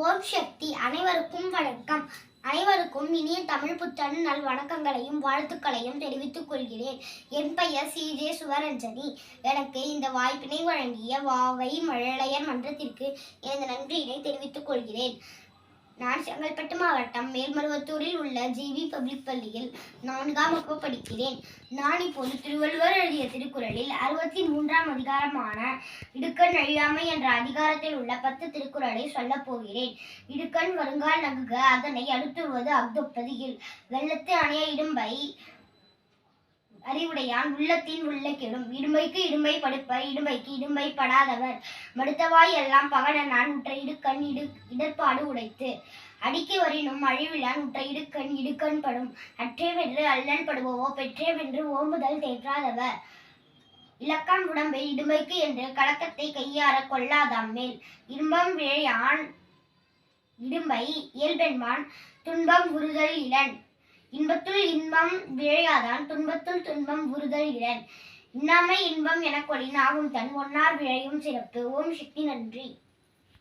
ஓம் சக்தி. அனைவருக்கும் வணக்கம். அனைவருக்கும் இனிய தமிழ் புத்தாண்டு நல் வணக்கங்களையும் வாழ்த்துக்களையும் தெரிவித்துக் கொள்கிறேன். என் பெயர் சி. ஜே. சுவரஞ்சனி. எனக்கு இந்த வாய்ப்பினை வழங்கிய வாவை மழலையர் மன்றத்திற்கு எனது நன்றியினை தெரிவித்துக் கொள்கிறேன். நான் செங்கல்பட்டு மாவட்டம் மேல்மருவத்தூரில் உள்ள ஜிவி பப்ளிக் பள்ளியில் நான்காம் வகுப்பு படிக்கிறேன். நான் இப்போது திருவள்ளுவர் எழுதிய திருக்குறளில் அறுபத்தி மூன்றாம் அதிகாரமான இடுக்கண் அழியாமை என்ற அதிகாரத்தில் உள்ள பத்து திருக்குறளை சொல்லப் போகிறேன். இடுக்கண் வருங்கால் நகுக அதனை அடுத்துவது அஃதொப்பது வெள்ளத்து அணைய இடும்பை அறிவுடையான் உள்ளத்தின் உள்ள கெடும். இடுமைக்கு இடுமை படுப்ப இடுமைக்கு இடுமை படாதவர். மடுத்தவாய் எல்லாம் பகடனான் உற்ற இடுக்கண் இடு இடர்பாடு உடைத்து. அடிக்கு வரினும் அழிவிலான் உற்ற இடுக்கண் இடுக்கண் படும். அற்றே வென்று அல்லன் படுபவோ பெற்றே வென்று ஓம்புதல் தேற்றாதவர். இலக்கான் உடம்பை இடுமைக்கு என்று கலக்கத்தை கையாற கொள்ளாதாம் மேல். இன்பம் விழையான் இடும்பை இயல்பெண்மான் துன்பம் உறுதல் இளன் இன்பத்துள் இன்பம் விழையாதான் துன்பத்துள் துன்பம் உறுதல் இளன் இன்னாமை இன்பம் எனக் கொளின் தன் ஒன்னார் விழையும் சிறப்பு. ஓம் சக்தி நன்றி.